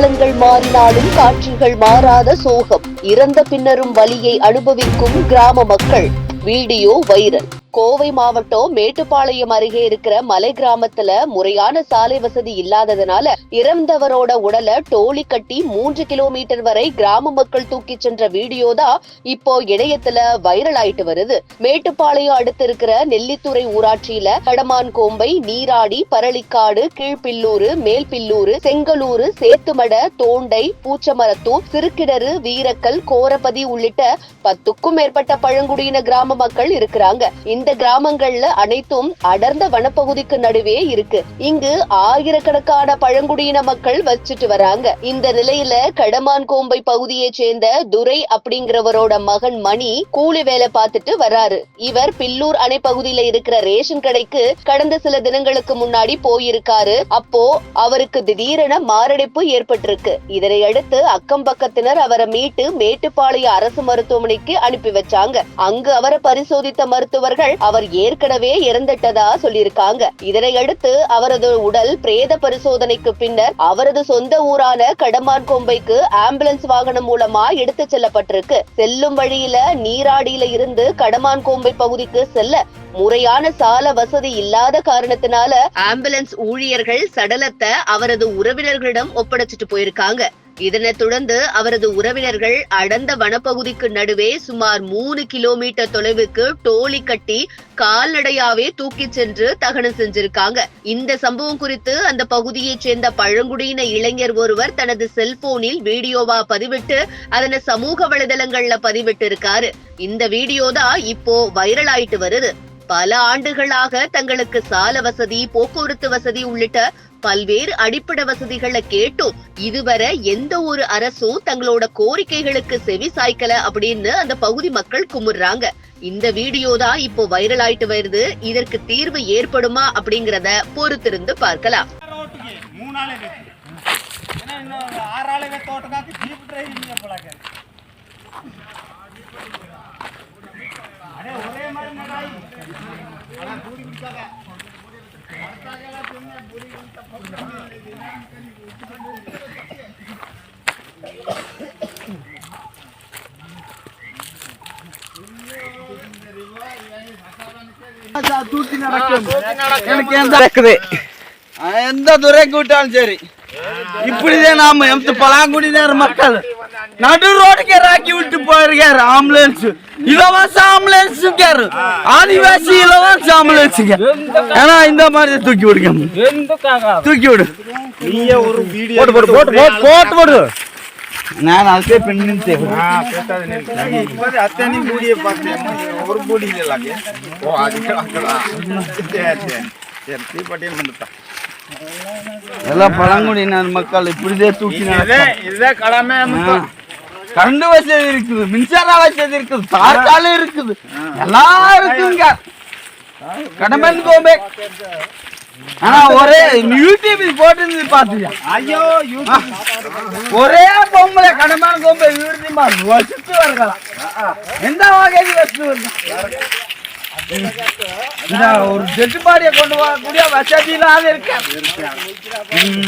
காலங்கள் மாறினாலும் காட்சிகள் மாறாத சோகம். இறந்த பின்னரும் வலியை அனுபவிக்கும் கிராம மக்கள். Video viral. கோவை மாவட்டம் மேட்டுப்பாளையம் அருகே இருக்கிற மலை கிராமத்துல முறையான சாலை வசதி இல்லாததுனால இறந்தவரோட உடலை டோலி கட்டி மூன்று கிலோமீட்டர் வரை கிராம மக்கள் தூக்கி சென்ற வீடியோ தான் இப்போ இணையத்துல வைரல் ஆயிட்டு வருது. மேட்டுப்பாளையம் அடுத்து இருக்கிற நெல்லித்துறை ஊராட்சியில கடமான் கோம்பை நீராடி பரளிக்காடு கீழ்பில்லூரு மேல்பில்லூரு செங்கலூரு சேத்துமட தோண்டை பூச்சமரத்தூர் சிறுகிணறு வீரக்கல் கோரபதி உள்ளிட்ட பத்துக்கும் மேற்பட்ட பழங்குடியின கிராம மக்கள் இருக்கிறாங்க. இந்த கிராமங்கள்ல அனைத்தும் அடர்ந்த வனப்பகுதிக்கு நடுவே இருக்கு. இங்கு ஆயிரக்கணக்கான பழங்குடியின மக்கள் வசிச்சுட்டு வராங்க. இந்த நிலையில கடமான் கோம்பை பகுதியை சேர்ந்த துரை அப்படிங்கிறவரோட மகன் மணி கூலி வேலை பார்த்துட்டு வராரு. இவர் பில்லூர் அணை பகுதியில இருக்கிற ரேஷன் கடைக்கு கடந்த சில தினங்களுக்கு முன்னாடி போயிருக்காரு. அப்போ அவருக்கு திடீரென மாரடைப்பு ஏற்பட்டிருக்கு. இதனையடுத்து அக்கம் பக்கத்தினர் அவரை மீட்டு மேட்டுப்பாளைய அரசு மருத்துவமனைக்கு அனுப்பி வச்சாங்க. அங்கு அவரை பரிசோதித்த மருத்துவர்கள் அவர் ஏற்கனவே இறந்துட்டதா சொல்லியிருக்காங்க. இதனை அடுத்து அவரது உடல் பிரேத பரிசோதனைக்கு பின்னர் அவரது சொந்த ஊரான கடமான் கொம்பைக்கு ஆம்புலன்ஸ் வாகனம் மூலமா எடுத்து செல்லப்பட்டிருக்கு. செல்லும் வழியில நீராடியில இருந்து கடமான் கோம்பை பகுதிக்கு செல்ல முறையான சால வசதி இல்லாத காரணத்தினால ஆம்புலன்ஸ் ஊழியர்கள் சடலத்தை அவரது உறவினர்களிடம் ஒப்படைச்சிட்டு போயிருக்காங்க. இதனைத் தொடர்ந்து அவரது உறவினர்கள் அடர்ந்த வனப்பகுதிக்கு நடுவே சுமார் மூணு கிலோமீட்டர் தொலைவுக்கு டோலி கட்டி கால்நடையாவே தூக்கி சென்று தகனம் செஞ்சிருக்காங்க. இந்த சம்பவம் குறித்து அந்த பகுதியைச் சேர்ந்த பழங்குடியின இளைஞர் ஒருவர் தனது செல்போனில் வீடியோவா பதிவிட்டு அதனை சமூக வலைதளங்கள்ல பதிவிட்டு இருக்காரு இந்த வீடியோ தான் இப்போ வைரல் ஆயிட்டு வருது. பல ஆண்டுகளாக தங்களுக்கு சால வசதி போக்குவரத்து வசதி உள்ளிட்ட பல்வேறு அடிப்படை வசதிகளை கேட்டும். இதுவரை எந்த ஒரு அரசும் தங்களோட கோரிக்கைகளுக்கு செவி சாய்க்கல அப்படின்னு அந்த பகுதி மக்கள் குமுறாங்க. இந்த வீடியோ தான் இப்போ வைரல் ஆயிட்டு வருது. இதற்கு தீர்வு ஏற்படுமா அப்படிங்கறத பொறுத்திருந்து பார்க்கலாம். ஒரே மாதிரி ಬೇಕು ಏನೋ ಇನ್ನು ಆರಾಳೆ ಬೇಕು ತೋಟಕ್ಕೆ ಜೀಪ್ ಡ್ರೈವಿಂಗ್ ಪೊಳಗೆ ಅದೇ ಒರೇ ಮಾಡಿ ನಡಾಯಿ ಅಲ್ಲ ಬೂಡಿ ಬಿಡ್ತಾಗ ಹೊರ್ತಾಗೆಲ್ಲ ಸುಮ್ನೆ ಬೂಡಿ ಅಂತ எனக்கு எந்த இருக்குது எந்த துறைக்கு விட்டாலும் சரி இப்படிதான் நாம எந்த பலாங்குடியினர் மக்கள் நடு ரோடுக்கே ராக்கி விட்டு போயிருக்காரு ஆம்புலன்ஸ் இலவச ஆம்புலன்ஸ் ஆதிவாசி இலவச ஆம்புலன்ஸ் ஏன்னா இந்த மாதிரி தூக்கி விடுங்க தூக்கி விடு நீயே ஒரு வீடியோ போட்டு போட்டு போட்டு போட்டு போட்டு போடு நான் அதுக்கே பெண் நிறுத்தேன் ಇಪ್ಪತ್ತು ಹತ್ತನೇ ಬೂಡಿಯೇ பார்த்தேன் ஒரு ಬೂಡಿ ಇಲ್ಲ ಓ ಅದಕ್ಕೆ சரி பட்டியல் பண்ணிட்டா எல்லாம் பழங்குடியினர் மக்கள் இப்படிதான் தூக்கி இதே நடப்பாங்க. இதே கடமை. கரண்ட் வசதி இருக்குது மின்சார வசதி இருக்குது தார்காலம் இருக்குது. எல்லாம் இருக்குங்க. கடம்பன் கோம்பே. ஆனா ஒரே யூடியூபில் போட்டு பாத்துயா? ஐயோ ஒரே பொம்பளை கடம்பன் கோம்பை விருதி வசித்து வரலாம் எந்த வகையில் வசித்து வரலாம் ஒரு செட்டுப்பாடியை கொண்டு வரக்கூடிய வசதி இல்லாத இருக்க ம்.